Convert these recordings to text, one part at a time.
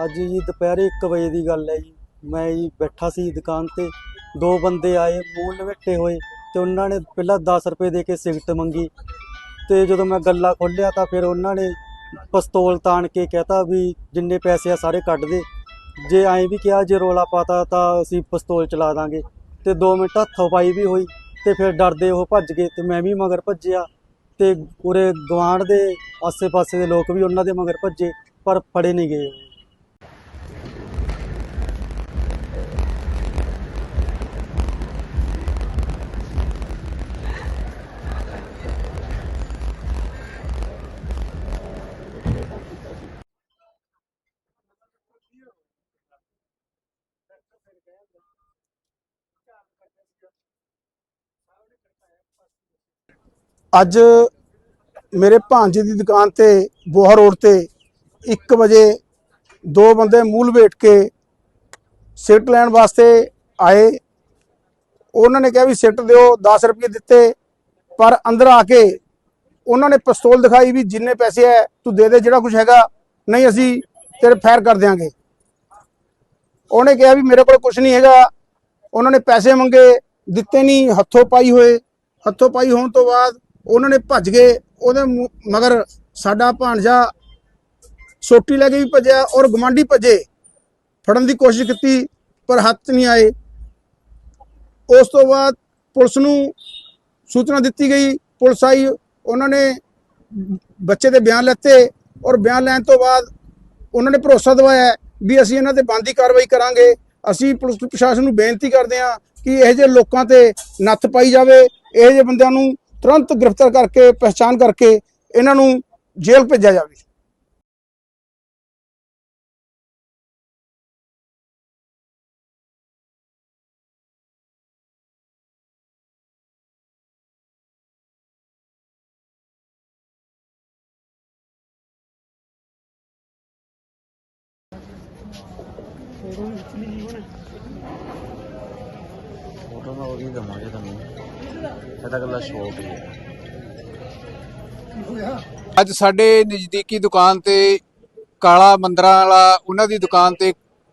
ਅੱਜ ਜੀ ਦੁਪਹਿਰੇ 1 ਵਜੇ ਦੀ ਗੱਲ ਹੈ ਜੀ। ਮੈਂ ਜੀ ਬੈਠਾ ਸੀ ਦੁਕਾਨ ਤੇ, ਦੋ ਬੰਦੇ ਆਏ, ਮੂੰਹ ਲਵੇਟੇ ਹੋਏ ਤੇ ਉਹਨਾਂ ਨੇ ਪਹਿਲਾਂ 10 ਰੁਪਏ ਦੇ ਕੇ ਸਿਗਰਟ ਮੰਗੀ ਤੇ ਜਦੋਂ ਮੈਂ ਗੱਲਾ ਖੋਲ੍ਹਿਆ ਤਾਂ ਫਿਰ ਉਹਨਾਂ ਨੇ ਪਿਸਤੌਲ ਤਾਣ ਕੇ ਕਹਤਾ ਵੀ ਜਿੰਨੇ ਪੈਸੇ ਆ ਸਾਰੇ ਕੱਢ ਦੇ। ਜੇ ਐਂ ਵੀ ਕਿਹਾ ਜੇ ਰੋਲਾ ਪਾਤਾ ਤਾਂ ਅਸੀਂ ਪਿਸਤੌਲ ਚਲਾ ਦਾਂਗੇ। ਤੇ 2 ਮਿੰਟ ਹੱਥੋਂ ਪਾਈ ਵੀ ਹੋਈ ਤੇ ਫਿਰ ਡਰਦੇ ਉਹ ਭੱਜ ਗਏ ਤੇ ਮੈਂ ਵੀ ਮਗਰ ਭੱਜਿਆ ਤੇ ਉਰੇ ਗਵਾਂਢ ਦੇ ਆਸੇ-ਪਾਸੇ ਦੇ ਲੋਕ ਵੀ ਉਹਨਾਂ ਦੇ ਮਗਰ ਭੱਜੇ ਪਰ ਫੜੇ ਨਹੀਂ ਗਏ। ਅੱਜ ਮੇਰੇ ਭਾਂਜੇ ਦੀ ਦੁਕਾਨ ਤੇ ਬੋਹਰ ਰੋਡ ਤੇ 1 ਵਜੇ ਦੋ ਬੰਦੇ ਮੂਲ ਵੇਟ ਕੇ ਸਿਗਰਟ ਲੈਣ ਵਾਸਤੇ ਆਏ। ਉਹਨਾਂ ਨੇ ਕਿਹਾ ਵੀ ਸਿਗਰਟ ਦਿਓ 10 ਰੁਪਏ ਦਿੱਤੇ, ਪਰ ਅੰਦਰ ਆ ਕੇ ਉਹਨਾਂ ਨੇ ਪਿਸਤੌਲ ਦਿਖਾਈ ਵੀ ਜਿੰਨੇ ਪੈਸੇ ਹੈ ਤੂੰ ਦੇ ਦੇ ਜਿਹੜਾ ਕੁਝ ਹੈਗਾ, ਨਹੀਂ ਅਸੀਂ ਤੇਰੇ ਫਾਇਰ ਕਰ ਦਿਆਂਗੇ। ਉਹਨੇ ਕਿਹਾ ਵੀ ਮੇਰੇ ਕੋਲ ਕੁਝ ਨਹੀਂ ਹੈਗਾ। ਉਹਨਾਂ ਨੇ ਪੈਸੇ ਮੰਗੇ, ਦਿੱਤੇ ਨਹੀਂ, ਹੱਥੋਂ ਪਾਈ ਹੋਏ। ਹੱਥੋਂ ਪਾਈ ਹੋਣ ਤੋਂ ਬਾਅਦ ਉਹਨਾਂ ਨੇ ਭੱਜ ਗਏ। ਉਹਦੇ ਮੂ- ਮਗਰ ਸਾਡਾ ਭਾਣਜਾ ਸੋਟੀ ਲੈ ਕੇ ਵੀ ਭੱਜਿਆ ਔਰ ਗਵਾਂਢੀ ਭੱਜੇ। ਫੜਨ ਦੀ ਕੋਸ਼ਿਸ਼ ਕੀਤੀ, ਪਰ ਹੱਥ ਨਹੀਂ ਆਏ। ਉਸ ਤੋਂ ਬਾਅਦ ਪੁਲਿਸ ਨੂੰ ਸੂਚਨਾ ਦਿੱਤੀ ਗਈ। ਪੁਲਿਸ ਆਈ, ਉਹਨਾਂ ਨੇ ਬੱਚੇ ਦੇ ਬਿਆਨ ਲੈਤੇ ਔਰ ਬਿਆਨ ਲੈਣ ਤੋਂ ਬਾਅਦ ਉਹਨਾਂ ਨੇ ਭਰੋਸਾ ਦਿਵਾਇਆ ਵੀ ਅਸੀਂ ਇਹਨਾਂ ਤੇ ਬੰਦੀ ਕਾਰਵਾਈ ਕਰਾਂਗੇ। ਅਸੀਂ ਪੁਲਿਸ ਪ੍ਰਸ਼ਾਸਨ ਨੂੰ ਬੇਨਤੀ ਕਰਦੇ ਹਾਂ ਕਿ ਇਹੋ ਜਿਹੇ ਲੋਕਾਂ ਤੇ ਨੱਥ ਪਾਈ ਜਾਵੇ, ਇਹੋ ਜਿਹੇ ਬੰਦਿਆਂ ਨੂੰ ਤੁਰੰਤ ਗ੍ਰਿਫਤਾਰ ਕਰਕੇ ਪਹਿਚਾਨ ਕਰਕੇ ਇਹਨਾਂ ਨੂੰ ਜੇਲ੍ਹ ਭੇਜਿਆ ਜਾਵੇ। ਫੋਟੋ ਮੈਂ ਉਹਦੀ ਦਵਾਂਗੇ ਤੁਹਾਨੂੰ? ਇਹ ਤਾਂ ਗੱਲਾਂ ਸ਼ੌਕ ਹੀ ਹੈ। ਅੱਜ ਸਾਡੇ ਨਜ਼ਦੀਕੀ ਦੁਕਾਨ ਤੇ ਕਾਲਾ ਮੰਦਰਾਂ ਵਾਲਾ ਉਹਨਾਂ ਦੀ ਦੁਕਾਨ ਤੇ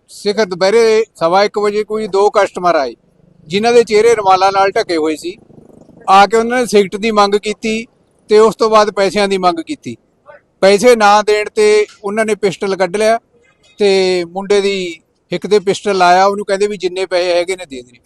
ਸਿਖਰ ਦੁਪਹਿਰੇ ਸਵਾ ਇੱਕ ਵਜੇ ਕੋਈ ਦੋ ਕਸਟਮਰ ਆਏ, ਜਿਨ੍ਹਾਂ ਦੇ ਚਿਹਰੇ ਰੁਮਾਲਾਂ ਨਾਲ ਢਕੇ ਹੋਏ ਸੀ। ਆ ਕੇ ਉਹਨਾਂ ਨੇ ਸਿਗਰਟ ਦੀ ਮੰਗ ਕੀਤੀ ਤੇ ਉਸ ਤੋਂ ਬਾਅਦ ਪੈਸਿਆਂ ਦੀ ਮੰਗ ਕੀਤੀ। ਪੈਸੇ ਨਾ ਦੇਣ ਤੇ ਉਹਨਾਂ ਨੇ ਪਿਸਟਲ ਕੱਢ ਲਿਆ ਤੇ ਮੁੰਡੇ ਦੀ ਇੱਕ ਤੇ ਪਿਸਟਲ ਲਾਇਆ ਉਹਨੂੰ ਕਹਿੰਦੇ ਵੀ ਜਿੰਨੇ ਪੈਸੇ ਹੈਗੇ ਨੇ ਦੇ ਦੇ